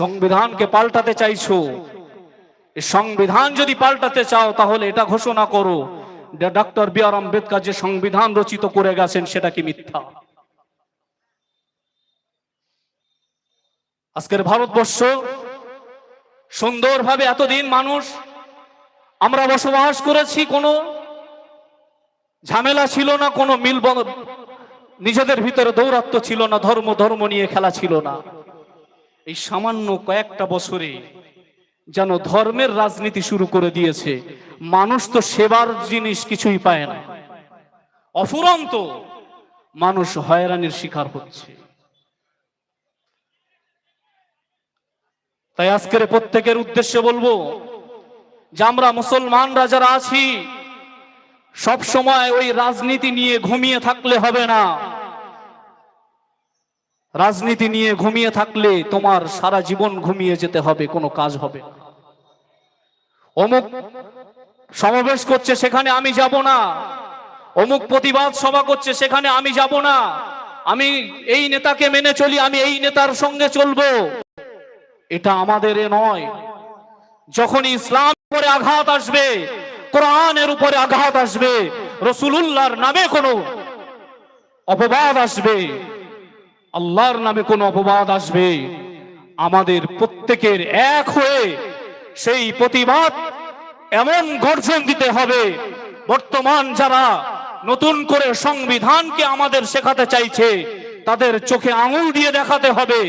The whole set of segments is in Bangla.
সংবিধানকে পাল্টাতে চাইছো। সংবিধান যদি পাল্টাতে চাও, তাহলে এটা ঘোষণা করো ডক্টর বি আর আম্বেদকর যে সংবিধান রচিত করে গেছেন, সেটা কি মিথ্যা? আজকের ভারতবর্ষ সুন্দরভাবে এতদিন মানুষ, আমরা বসবাস করেছি, কোনো ঝামেলা ছিল না, কোনো মিল নিজেদের ভিতরে দৌরাত্ম ছিল না, ধর্ম ধর্ম নিয়ে খেলা ছিল না। এই সামান্য কয়েকটা বছরে যেন ধর্মের রাজনীতি শুরু করে দিয়েছে। মানুষ তো সেবার জিনিস কিছুই পায় না। অফুরন্ত মানুষ হয়রানির শিকার হচ্ছে। তাই আজকের প্রত্যেকের উদ্দেশ্যে বলব যে আমরা মুসলমানরা যারা আছি, সব সময় ওই রাজনীতি নিয়ে ঘুমিয়ে থাকলে হবে না। রাজনীতি নিয়ে ঘুমিয়ে থাকলে তোমার সারা জীবন ঘুমিয়ে যেতে হবে, কোনো কাজ হবে অমুক সমাবেশ করছে, সেখানে আমি যাব না। অমুক প্রতিবাদ সভা করছে, সেখানে আমি যাব না। আমি এই নেতাকে মেনে চলি, আমি এই নেতার সঙ্গে চলবো। এটা আমাদের নয়। যখন ইসলাম উপরে আঘাত আসবে, কোরআনের উপরে আঘাত আসবে, রসুলুল্লাহর নামে কোনো অপবাদ আসবে আল্লাহর নামে কোনো অপবাদ আসবে। আমাদের প্রত্যেকের এক হয়ে সেই প্রতিবাদ এমন গর্জন দিতে হবে। বর্তমান যারা নতুন করে সংবিধানকে আমাদের শেখাতে চাইছে, তাদের চোখে আঙুল দিয়ে দেখাতে হবে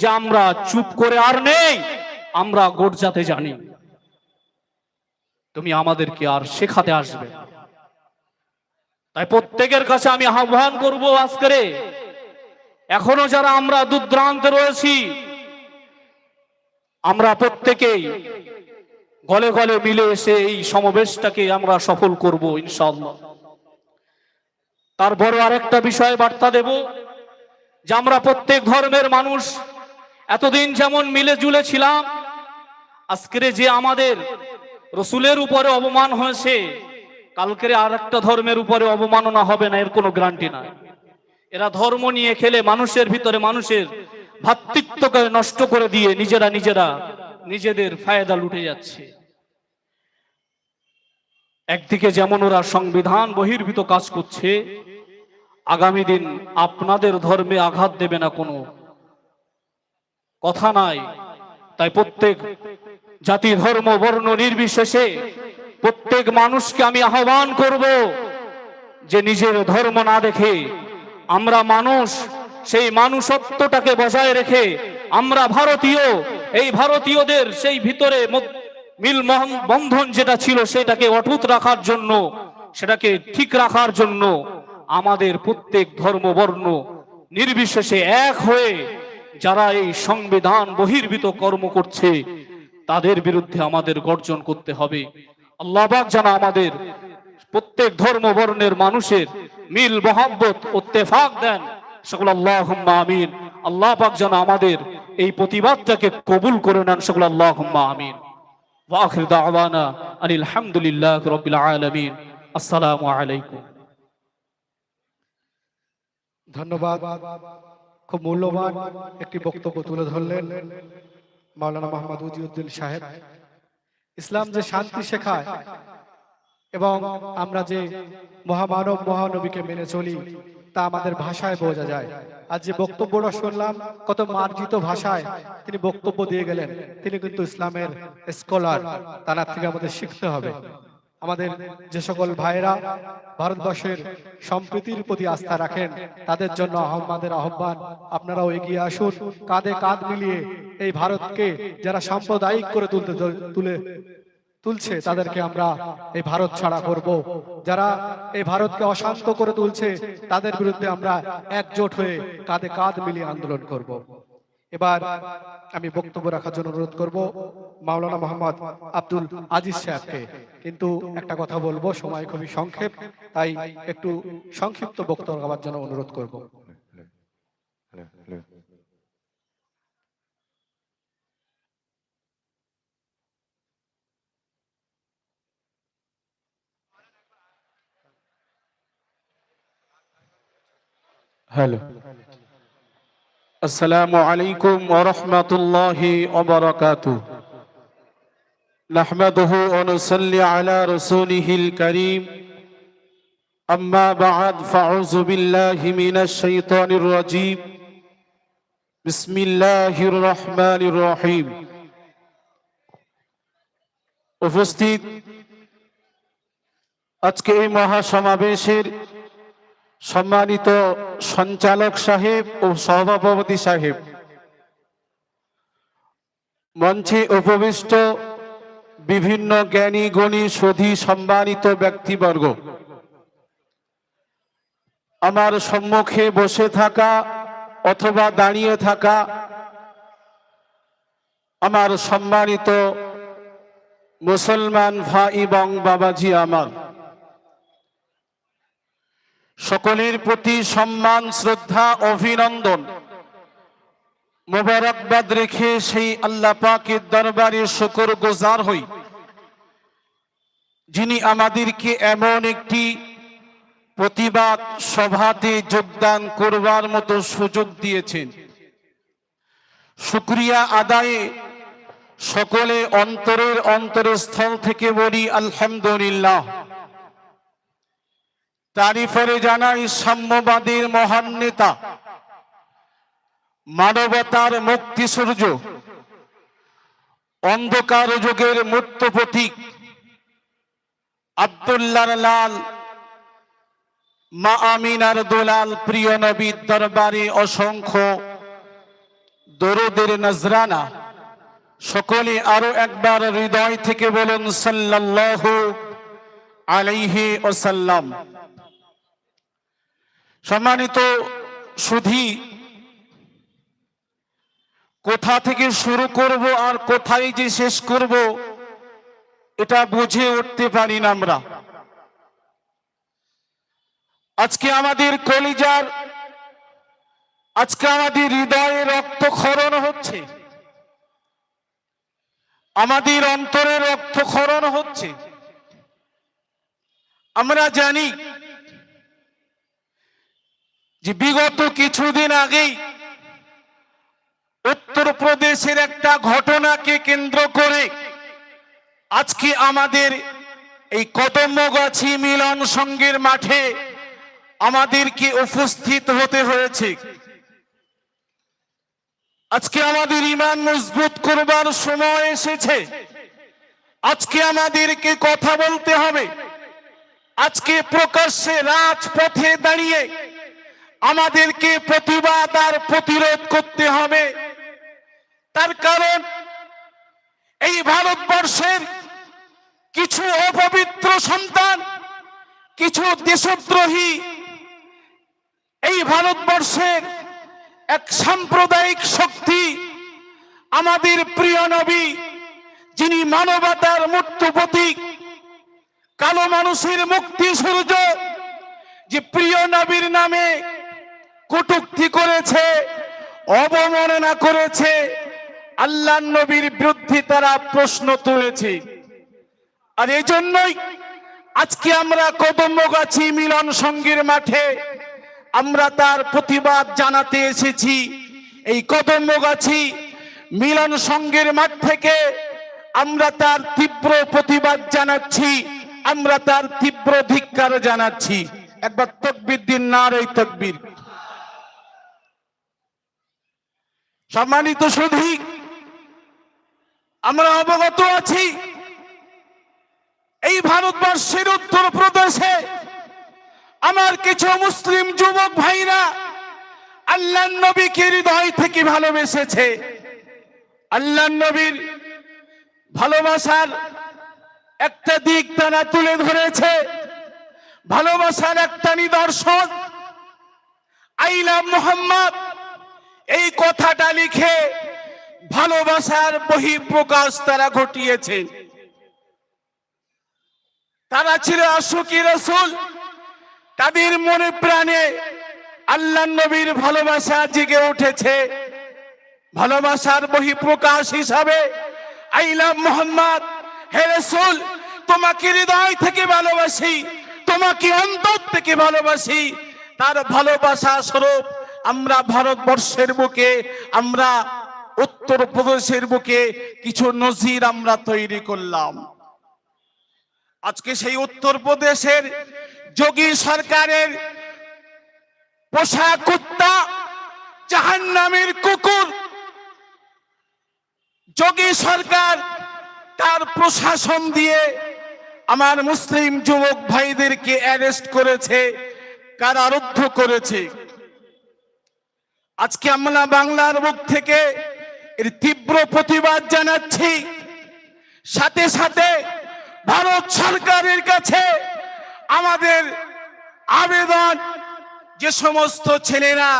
যে আমরা চুপ করে আর নেই, আমরা গর্জাতে জানি। তুমি আমাদেরকে আর শেখাতে আসবে তাই প্রত্যেকের কাছে আমি আহ্বান করব আজকে। এখনও যারা আমরা দুর্দ্রান্তে রয়েছি, আমরা প্রত্যেকেই গলে গলে মিলে এসে এই সমাবেশটাকে আমরা সফল করব ইনশাআল্লাহ। তারপরও আরেকটা বিষয়ে বার্তা দেব যে আমরা প্রত্যেক ধর্মের মানুষ, এতদিন যেমন মিলে জুলে ছিলাম, আজকের যে আমাদের রসুলের উপরে অবমান হয়েছে, কালকের আর একটা ধর্মের উপরে অবমাননা হবে না, এর কোনো গ্যারান্টি নাই। এরা ধর্ম নিয়ে খেলে মানুষের ভিতরে মানুষের ভাতৃত্বকে নষ্ট করে দিয়ে নিজেরা নিজেরা নিজেদের ফায়দা লুটে যাচ্ছে। একদিকে যেমন ওরা সংবিধান বহির্ভূত কাজ করছে, আগামী দিন আপনাদের ধর্মে আঘাত দেবে না কোনো। কথা নাই। তাই প্রত্যেক জাতি, ধর্ম, বর্ণ নির্বিশেষে প্রত্যেক মানুষকে আমি আহ্বান করব যে নিজের ধর্ম না দেখে আমরা মানুষ, সেই মানুষত্বটাকে বজায় রেখে আমরা ভারতীয়, এই ভারতীয়দের সেই ভিতরে মিল বন্ধন যেটা ছিল সেটাকে অটুট রাখার জন্য, সেটাকে ঠিক রাখার জন্য আমাদের প্রত্যেক ধর্ম বর্ণ নির্বিশেষে এক হয়ে যারা এই সংবিধান বহির্ভূত কর্ম করছে, তাদের বিরুদ্ধে আমাদের গর্জন করতে হবে। আল্লাহবাক যেন আমাদের প্রত্যেক ধর্ম বর্ণের মানুষের মিল, মহাব্বত ওত্তেফাক দেন। সকল আল্লাহ আমিন। আল্লাহ পাক যেন আমাদের এই প্রতিবাদটাকে কবুল করে নেন। সকল আল্লাহ আমিন। ওয়াখির দাওয়ানা আনিল হামদুলিল্লাহ রাব্বিল আলামিন। আসসালামু আলাইকুম। ধন্যবাদ। খুব মূল্যবান একটি বক্তব্য তুলে ধরলেন মাওলানা মোহাম্মদ উজিউদ্দিন সাহেব। ইসলাম যে শান্তি শেখায় এবং আমরা যে মহামানব মহানবীকে মেনে চলি, তা আমাদের ভাষায় বোঝা যায়। আজ যে বক্তব্যটা শুনলাম, কত মার্জিত ভাষায় তিনি বক্তব্য দিয়ে গেলেন। তিনি কিন্তু ইসলামের স্কলার তার থেকে আমাদের শিখতে হবে। আমাদের যে সকল ভাইরা ভারতবর্ষের সম্প্রীতির প্রতি আস্থা রাখেন, তাদের জন্য আমাদের আহ্বান, আপনারাও এগিয়ে আসুন, কাঁধে কাঁধ মিলিয়ে এই ভারতকে যারা সাম্প্রদায়িক করে তুলতে তুলে তুলছে তাদেরকে আমরা এই ভারত ছাড়া করব। যারা এই ভারতকে অশান্ত করে তুলছে তাদের বিরুদ্ধে আমরা একজোট হয়ে কাঁধে কাঁধ মিলিয়ে আন্দোলন করব। এবার আমি বক্তব্য রাখার জন্য অনুরোধ করব মাওলানা মোহাম্মদ আব্দুল আজিজ সাহেবকে। কিন্তু একটা কথা বলব সময় খুবই সংক্ষেপ তাই একটু সংক্ষিপ্ত বক্তব্য রাখার জন্য অনুরোধ করব। হ্যালো। আসসালামু আলাইকুম ওয়া রাহমাতুল্লাহি ওয়া বারাকাতুহু। নাহমাদুহু ওয়া নুসাল্লি আলা রাসূলিহিল কারীম। আম্মা বা'দ, ফাউযু বিল্লাহি মিনাশ শাইতানির রাজীম। বিসমিল্লাহির রহমানির রহিম। উপস্থিত আজকে এই মহা সমাবেশের সম্মানিত সঞ্চালক সাহেব ও সভাপতি সাহেব। মঞ্চে উপবিষ্ট বিভিন্ন জ্ঞানী, গণী, সধি, সম্মানিত ব্যক্তিবর্গ। আমার সম্মুখে বসে থাকা অথবা দাঁড়িয়ে থাকা আমার সম্মানিত মুসলমান ভাই এবং বাবাজি আমার। সকলের প্রতি সম্মান, শ্রদ্ধা, অভিনন্দন। মোবারকবাদ রেখে সেই আল্লাহ পাকের দরবারে শুকর গোজার হই। যিনি আমাদেরকে এমন একটি প্রতিবাদ সভাতে যোগদান করবার মতো সুযোগ দিয়েছেন। শুক্রিয়া আদায়ে সকলে অন্তরের অন্তরস্থল থেকে বলি, আলহামদুলিল্লাহ। তারিফের জানাই সাম্যবাদীর মহান নেতা। মানবতার মুক্তি সূর্য। অন্ধকার যুগের মূর্ত প্রতীক। আবদুল্লার লাল। মা আমিনার দোলাল, প্রিয় নবীর দরবারে অসংখ্য দরুদের নজরানা। সকলে আরও একবার হৃদয় থেকে বলুন সাল্লাল্লাহু আলাইহি ওয়াসাল্লাম। সম্মানিত সুধী, কোথা থেকে শুরু করব আর কোথায় যে শেষ করব, এটা বুঝে উঠতে পারি না আমরা। আজকে আমাদের কলিজার, আজকে আমাদের হৃদয়ে রক্তক্ষরণ হচ্ছে। আমাদের অন্তরে রক্তক্ষরণ হচ্ছে। আমরা জানি যে বিগত কিছুদিন আগেই উত্তরপ্রদেশের একটা ঘটনাকে কেন্দ্র করে আজকে আমাদের এই কদমগাছি মিলন সঙ্গের মাঠে আমাদেরকে উপস্থিত হতে হয়েছে। আজকে আমাদের ইমান মজবুত করবার সময় এসেছে। আজকে আমাদেরকে কথা বলতে হবে। আজকে প্রকাশ্যে রাজপথে দাঁড়িয়ে আমাদেরকে প্রতিবাদ আর প্রতিরোধ করতে হবে। তার কারণ, এই ভারতবর্ষের কিছু অপবিত্র সন্তান, কিছু দেশদ্রোহী, এই ভারতবর্ষের এক সাম্প্রদায়িক শক্তি আমাদের প্রিয় নবী, যিনি মানবতার মূর্ত প্রতীক, কালো মানুষের মুক্তি সূর্য, যে প্রিয় নবীর নামে কটুক্তি করেছে, অবমাননা করেছে আল্লাহ নবীর বিরুদ্ধে তারা প্রশ্ন তুলেছে। আর এই জন্যই আজকে আমরা কদম্বগাছি মিলন সঙ্গের মাঠে আমরা তার প্রতিবাদ জানাতে এসেছি। এই কদম্বগাছি মিলন সঙ্গের মাঠ থেকে আমরা তার তীব্র প্রতিবাদ জানাচ্ছি, আমরা তার তীব্র ধিক্কার জানাচ্ছি। একবার তকবির দিন না এই তকবির। সম্মানিত সুধী আমরা অবগত আছি, এই ভারতবর্ষের উত্তর প্রদেশে আমার কিছু মুসলিম যুবক ভাইরা আল্লাহ নবীকে হৃদয় থেকে ভালোবেসেছে। আল্লাহ নবীর ভালোবাসার একটা দিক তারা তুলে ধরেছে। ভালোবাসার একটা নিদর্শন আইলাম মোহাম্মদ এই কথাটা লিখে ভালোবাসার বহিঃপ্রকাশ তারা ঘটিয়েছে। তারা ছিল আশুকি রসুল, তাদের মনে প্রাণে আল্লাহ নবীর ভালোবাসা জেগে উঠেছে। ভালোবাসার বহিঃপ্রকাশ হিসাবে আইলাম মোহাম্মদ, হে রসুল, তোমাকে হৃদয় থেকে ভালোবাসি, তোমাকে অন্তর থেকে ভালোবাসি। তার ভালোবাসা স্বরূপ আমরা ভারতবর্ষের বুকে, আমরা উত্তর প্রদেশের বুকে কিছু নজির আমরা তৈরি করলাম। আজকে সেই উত্তর প্রদেশের যোগী সরকারের পোষা কুত্তা জাহান নামের কুকুর, যোগী সরকার তার প্রশাসন দিয়ে আমার মুসলিম যুবক ভাইদেরকে অ্যারেস্ট করেছে, কারারুদ্ধ করেছে। আজকে আমরা বাংলার মুখ থেকে এর তীব্র প্রতিবাদ জানাচ্ছি। সাথে সাথে ভারত সরকারের কাছে আমাদের আবেদন যে সমস্ত ছেলেরা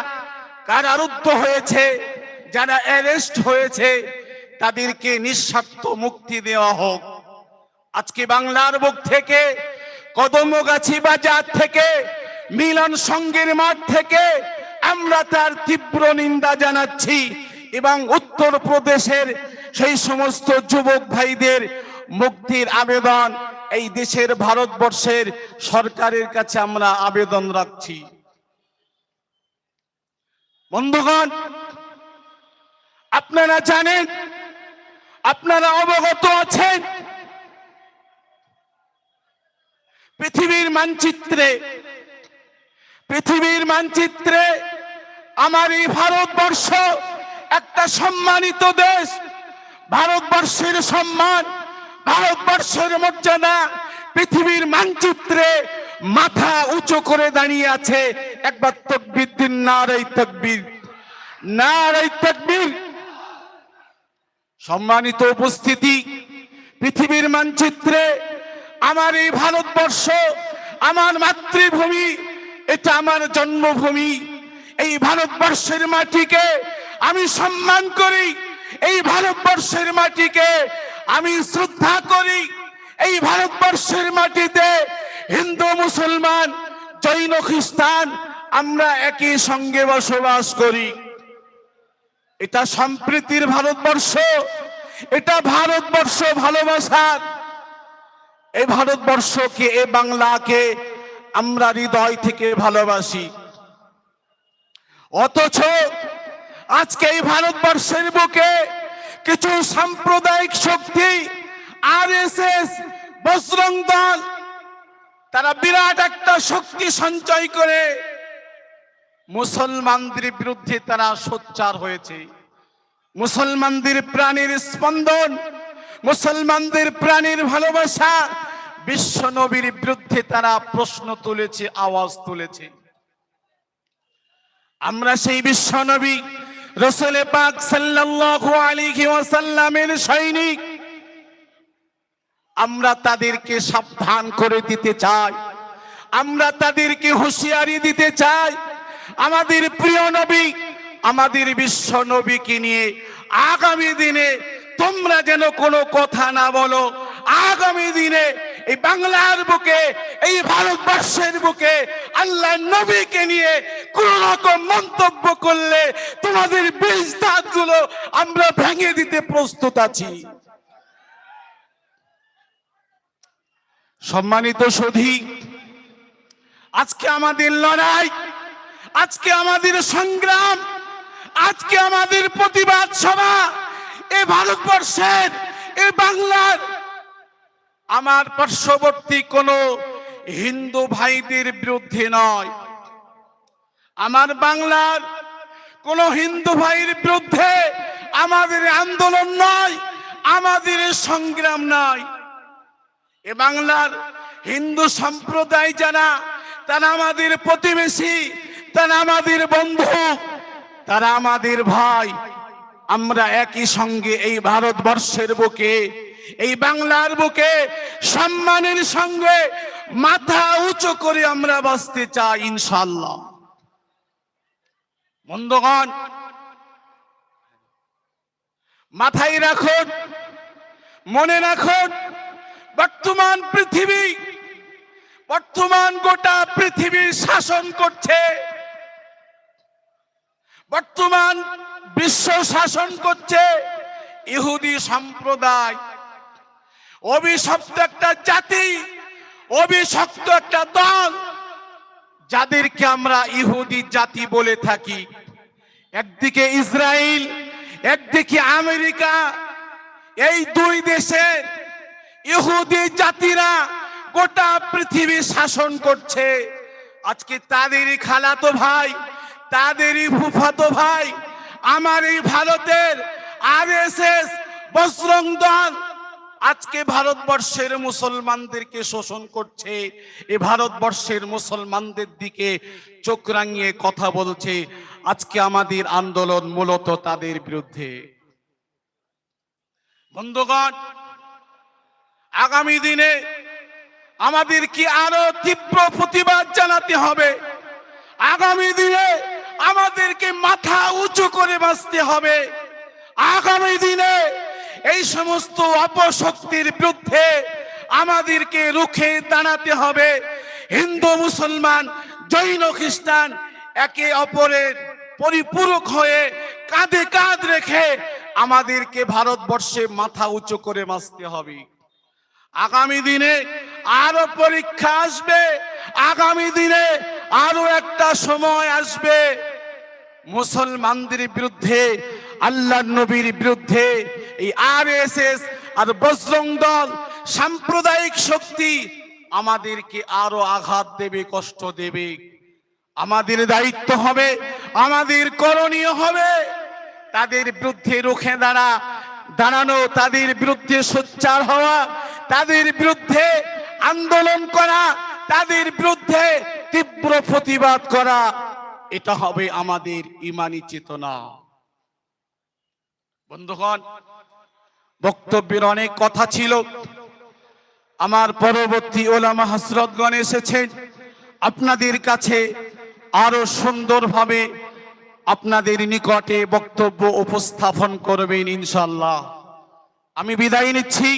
কারারুদ্ধ হয়েছে, যারা অ্যারেস্ট হয়েছে, তাদেরকে নিঃস্বার্থ মুক্তি দেওয়া হোক। আজকে বাংলার বুক থেকে, কদমগাছি বাজার থেকে, মিলন সঙ্গের মাঠ থেকে আমরা তার তীব্র নিন্দা জানাচ্ছি এবং উত্তর প্রদেশের সেই সমস্ত যুবক ভাইদের মুক্তির আবেদন এই দেশের ভারতবর্ষের সরকারের কাছে আমরা আবেদন রাখছি। বন্ধুগণ, আপনারা জানেন, আপনারা অবগত আছেন, পৃথিবীর মানচিত্রে পৃথিবীর মানচিত্রে আমার এই ভারতবর্ষ একটা সম্মানিত দেশ। ভারতবর্ষের সম্মান, ভারতবর্ষের মর্যাদা পৃথিবীর মানচিত্রে মাথা উঁচু করে দাঁড়িয়ে আছে। একবার তকবির দিন নারাই তকবির। নারাই তকবির। সম্মানিত উপস্থিতি, পৃথিবীর মানচিত্রে আমার এই ভারতবর্ষ, আমার মাতৃভূমি, এটা আমার জন্মভূমি। এই ভারতবর্ষের মাটিকে আমি সম্মান করি। এই ভারতবর্ষের মাটিকে আমি শ্রদ্ধা করি। এই ভারতবর্ষের মাটিতে হিন্দু, মুসলমান, জৈন, খ্রিস্টান আমরা একই সঙ্গে বসবাস করি। এটা সম্প্রীতির ভারতবর্ষ, এটা ভারতবর্ষ ভালোবাসার। এই ভারতবর্ষকে এ বাংলাকে আমরা হৃদয় থেকে ভালোবাসি। অথচ আজকে এই ভারতবর্ষের বুকে কিছু সাম্প্রদায়িক শক্তি R S S Bajrang Dal তারা বিরাট একটা শক্তি সঞ্চয় করে মুসলমানদের বিরুদ্ধে তারা সোচ্চার হয়েছে। মুসলমানদের প্রাণীর স্পন্দন, মুসলমানদের প্রাণীর ভালোবাসা, বিশ্ব নবীর বিরুদ্ধে তারা প্রশ্ন তুলেছে, আওয়াজ তুলেছে। আমরা সেই বিশ্ব নবী, রসুলে পাক সাল্লাল্লাহু আলাইহি ওয়াসাল্লামের সৈনিক। আমরা তাদেরকে সাবধান করে দিতে চাই। আমরা তাদেরকে হুঁশিয়ারি দিতে চাই। আমাদের প্রিয় নবী, আমাদের বিশ্ব নবীকে নিয়ে আগামী দিনে তোমরা যেন কোনো কথা না বলো। আগামী দিনে এই বাংলার বুকে, এই ভারতবর্ষের বুকে আল্লাহ নবীকে নিয়ে কোন রকম মন্তব্য করলে তোমাদের বীজগুলো আমরা ভেঙে দিতে প্রস্তুত আছি। সম্মানিত সধী, আজকে আমাদের লড়াই, আজকে আমাদের সংগ্রাম, আজকে আমাদের প্রতিবাদ সভা, এ ভারতবর্ষের, এ বাংলার আমার পার্শ্ববর্তী কোন হিন্দু ভাইদের বিরুদ্ধে নয়। আমার বাংলার কোন হিন্দু ভাইয়ের বিরুদ্ধে আমাদের আন্দোলন নয়, আমাদের সংগ্রাম নয়। এ বাংলার হিন্দু সম্প্রদায় যারা, তারা আমাদের প্রতিবেশী, তারা আমাদের বন্ধু, তারা আমাদের ভাই। আমরা একই সঙ্গে এই ভারতবর্ষের বুকে এই বাংলার বুকে সম্মানের সঙ্গে মাথা উঁচু করে আমরা বাঁচতে চাই ইনশাল্লাহ বন্ধুগণ, মাথায় রাখুন, মনে রাখুন, বর্তমান পৃথিবী, বর্তমান গোটা পৃথিবীর শাসন করছে। বর্তমান বিশ্ব শাসন করছে ইহুদি সম্প্রদায়। অভিশপ্ত একটা জাতি, অভিশপ্ত একটা দল, যাদেরকে আমরা ইহুদি জাতি বলে থাকি। একদিকে ইসরায়েল একদিকে আমেরিকা, এই দুই দেশের ইহুদি জাতিরা গোটা পৃথিবী শাসন করছে। আজকে তাদেরই খালাতো ভাই, তাদেরই ফুফাতো ভাই, আমার এই ভারতের আর এস এস বজরং দল আজকে ভারতবর্ষের মুসলমানদেরকে শোষণ করছে, এ ভারতবর্ষের মুসলমানদের দিকে চোখ রাঙিয়ে কথা বলছে, আজকে আমাদের আন্দোলন মূলত তাদের বিরুদ্ধে। বন্ধুগণ, আগামী দিনে আমাদের কি আরও তীব্র প্রতিবাদ জানাতে হবে। আগামী দিনে আমাদেরকে মাথা উঁচু করে বাঁচতে হবে। আগামী দিনে এই সমস্ত অপশক্তির বিরুদ্ধে আমাদেরকে রুখে দাঁড়াতে হবে। হিন্দু, মুসলমান, জৈন, খ্রিস্টান একে অপরের পরিপূরক হয়ে কাঁধে কাঁধ রেখে আমাদেরকে ভারতবর্ষে মাথা উঁচু করে বাঁচতে হবে। আগামী দিনে আরও পরীক্ষা আসবে। আগামী দিনে আরও একটা সময় আসবে। মুসলমানদের বিরুদ্ধে আল্লাহ নবীর বিরুদ্ধে এই আর এস এস আর বজরং দল সাম্প্রদায়িক শক্তি আমাদেরকে আরও আঘাত দেবে, কষ্ট দেবে। আমাদের দায়িত্ব হবে, আমাদের করণীয় হবে। তাদের বিরুদ্ধে রুখে দাঁড়া, দাঁড়ানো, তাদের বিরুদ্ধে সোচ্চার হওয়া, তাদের বিরুদ্ধে আন্দোলন করা, তাদের বিরুদ্ধে তীব্র প্রতিবাদ করা, এটা হবে আমাদের ইমানি চেতনা। বন্ধুগণ, বক্তব্যের অনেক কথা ছিল। আমার পরবর্তী ওলামা হসরতগণ এসেছেন। আপনাদের কাছে আরও সুন্দরভাবে আপনাদের নিকটে বক্তব্য উপস্থাপন করবেন ইনশাল্লাহ আমি বিদায় নিচ্ছি।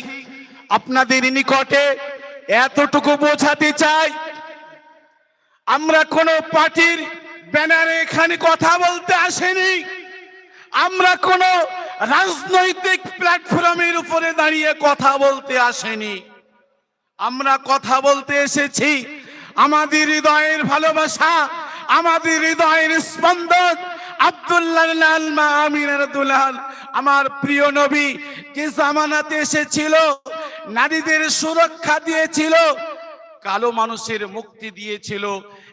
আপনাদের নিকটে এতটুকু বোঝাতে চাই, আমরা কোনো পার্টির ব্যানারে এখানে কথা বলতে আসেনি। আমরা কোনো রাজনৈতিক প্ল্যাটফর্মের উপরে দাঁড়িয়ে কথা বলতে আসেনি। আমরা কথা বলতে এসেছি আমাদের হৃদয়ের ভালোবাসা, আমাদের হৃদয়ের স্পন্দন। আব্দুল্লাহ লাল মা আমিনার দুলাল আমার প্রিয় নবী, যে জামানাতে এসেছিল, নারীদের সুরক্ষা দিয়েছিল কালো মানুষের মুক্তি দিয়েছিল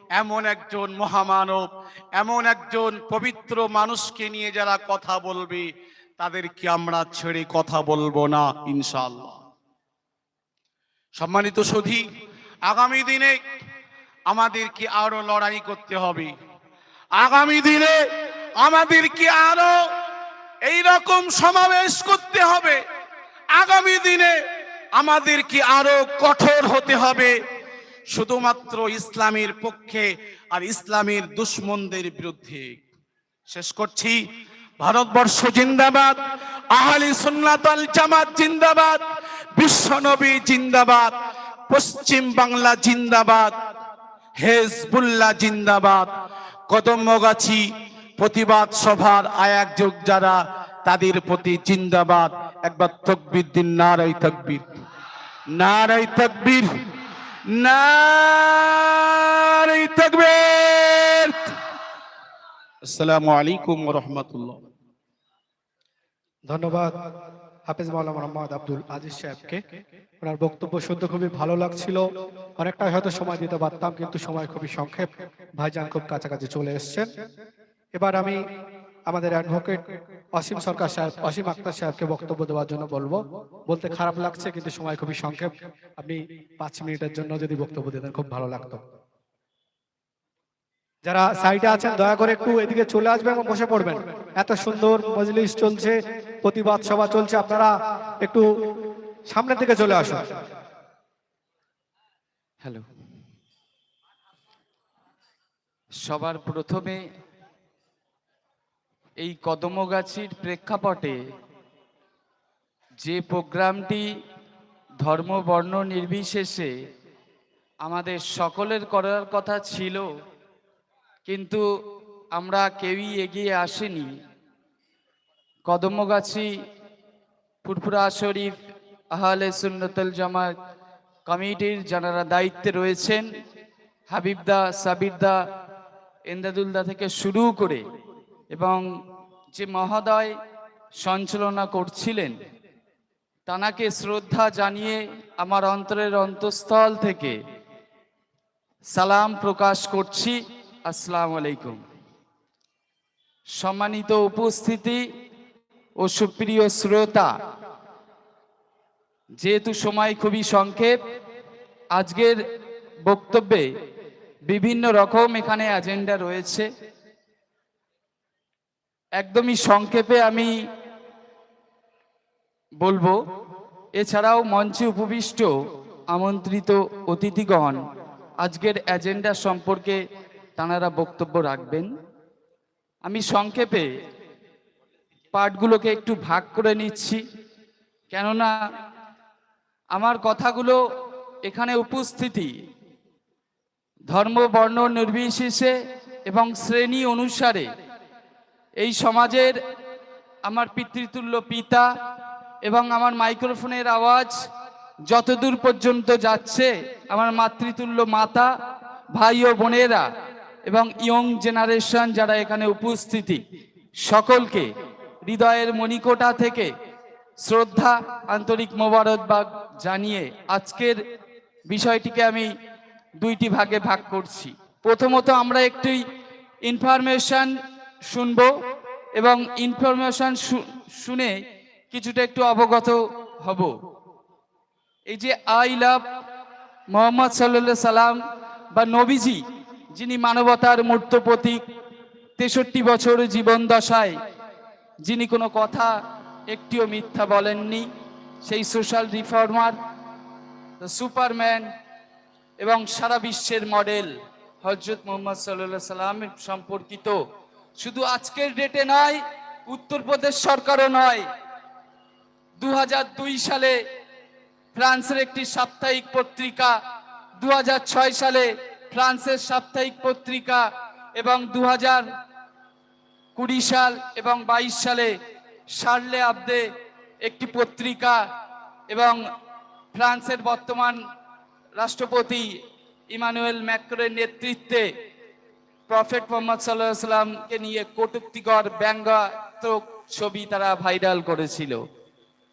এমন একজন মহামানব, এমন একজন পবিত্র মানুষকে নিয়ে যারা কথা বলবে, তাদেরকে আমরা ছেড়ে কথা বলব না, ইনশাআল্লাহ। সম্মানিত সুধী আগামী দিনে আমাদেরকে আরও লড়াই করতে হবে। আগামী দিনে আমাদেরকে আরও এই রকম সমাবেশ করতে হবে। আগামী দিনে আমাদেরকে আরও কঠোর হতে হবে। শুধুমাত্র ইসলামের পক্ষে আর ইসলামের দুশ্মনদের বিরুদ্ধে। শেষ করছি। ভারতবর্ষ জিন্দাবাদ, আহলি সুন্নাত আল জামাত জিন্দাবাদ, বিশ্বনবী জিন্দাবাদ, পশ্চিম বাংলা জিন্দাবাদ, হেজবুল্লাহ জিন্দাবাদ। কদমগাছি প্রতিবাদ সভার যোগ যারা, তাদের প্রতি জিন্দাবাদ। একবার তকবির দিন নারাই তকবির। নারাই তকবির। নারাই তকবির। আসসালামু আলাইকুম ওয়া রাহমাতুল্লাহ। ধন্যবাদ হাফেজ মাওলানা মোহাম্মদ আব্দুল আজিজ সাহেবকে। ওনার বক্তব্য শুনতে খুবই ভালো লাগছিল। অনেকটা হয়তো সময় দিতে পারতাম কিন্তু সময় খুবই সংক্ষেপ। ভাইজান খুব কাছাকাছি চলে এসেছেন। এবার আমি আমাদের অ্যাডভোকেট অসীম সরকার সাহেব, অসীম আক্তার সাহেবকে বক্তব্য দেওয়ার জন্য বলব। বলতে খারাপ লাগছে, কিন্তু সময় খুবই সংক্ষেপ। আপনি পাঁচ মিনিটের জন্য যদি বক্তব্য দিতেন খুব ভালো লাগতো। যারা সাইডে আছেন, দয়া করে একটু এদিকে চলে আসবেন এবং বসে পড়বেন। এত সুন্দর মজলিস চলছে, প্রতিবাদ সভা চলছে, আপনারা একটু সামনের দিকে চলে আসুন। হ্যালো সবার প্রথমে এই কদমগাছির প্রেক্ষাপটে যে প্রোগ্রামটি ধর্ম, বর্ণ নির্বিশেষে আমাদের সকলের করার কথা ছিল, কিন্তু আমরা কেউই এগিয়ে আসেনি। কদমগাছি, ফুরফুরা শরীফ, আহলে সুন্নতুল জামাত কমিটির যারা দায়িত্বে রয়েছেন, হাবিবদা, সাবিরদা, এন্দাদুলদা থেকে শুরু করে এবং যে মহোদয় সঞ্চালনা করছিলেন, তানাকে শ্রদ্ধা জানিয়ে আমার অন্তরের অন্তঃস্থল থেকে সালাম প্রকাশ করছি। আসসালামু আলাইকুম। সম্মানিত উপস্থিতি ও সুপ্রিয় শ্রোতা, যেহেতু সময় খুবই সংক্ষেপ, আজকের বক্তব্যে বিভিন্ন রকম এখানে এজেন্ডা রয়েছে। একদমই সংক্ষেপে আমি বলব, এছাড়াও মঞ্চে উপবিষ্ট আমন্ত্রিত অতিথিগণ, আজকের এজেন্ডা সম্পর্কে তাঁরা বক্তব্য রাখবেন। আমি সংক্ষেপে পাঠগুলোকে একটু ভাগ করে নিচ্ছি, কেননা আমার কথাগুলো এখানে উপস্থিতি, ধর্ম, বর্ণ, নির্বিশেষে এবং শ্রেণি অনুসারে এই সমাজের আমার পিতৃতুল্য পিতা এবং আমার মাইক্রোফোনের আওয়াজ যতদূর পর্যন্ত যাচ্ছে, আমার মাতৃতুল্য মাতা, ভাই ও বোনেরা এবং ইয়ং জেনারেশন যারা এখানে উপস্থিতি, সকলকে হৃদয়ের মণিকোটা থেকে শ্রদ্ধা, আন্তরিক মোবারকবাদ জানিয়ে আজকের বিষয়টিকে আমি দুইটি ভাগে ভাগ করছি। প্রথমত আমরা একটি ইনফরমেশন শুনব এবং ইনফরমেশন শুনে কিছুটা একটু অবগত হব। এই যে আই লাভ মোহাম্মদ সাল্লাহ সাল্লাম বা নবীজি, যিনি মানবতার মূর্ত প্রতীক, তেষট্টি বছর জীবন দশায়, যিনি কোনো কথা একটিও মিথ্যা বলেননি, সেই সোশ্যাল রিফর্মার সুপারম্যান এবং সারা বিশ্বের মডেল হজরত মোহাম্মদ সাল্লাহ সাল্লাম সম্পর্কিত শুধু আজকের ডেটে নয়, উত্তরপ্রদেশ সরকারও নয়। দু সালে ফ্রান্সের একটি সাপ্তাহিক পত্রিকা দু হাজার ছয় সালে ফ্রান্সের সাপ্তাহিক পত্রিকা এবং দু কুড়ি সাল এবং বাইশ সালে শার্লে আবদে একটি পত্রিকা এবং ফ্রান্সের বর্তমান রাষ্ট্রপতি ইমানুয়েল ম্যাক্রোর নেতৃত্বে প্রফেট মোহাম্মদ সাল্লাহ সাল্লামকে নিয়ে কটুক্তিকর ব্যঙ্গাত্মক ছবি তারা ভাইরাল করেছিল।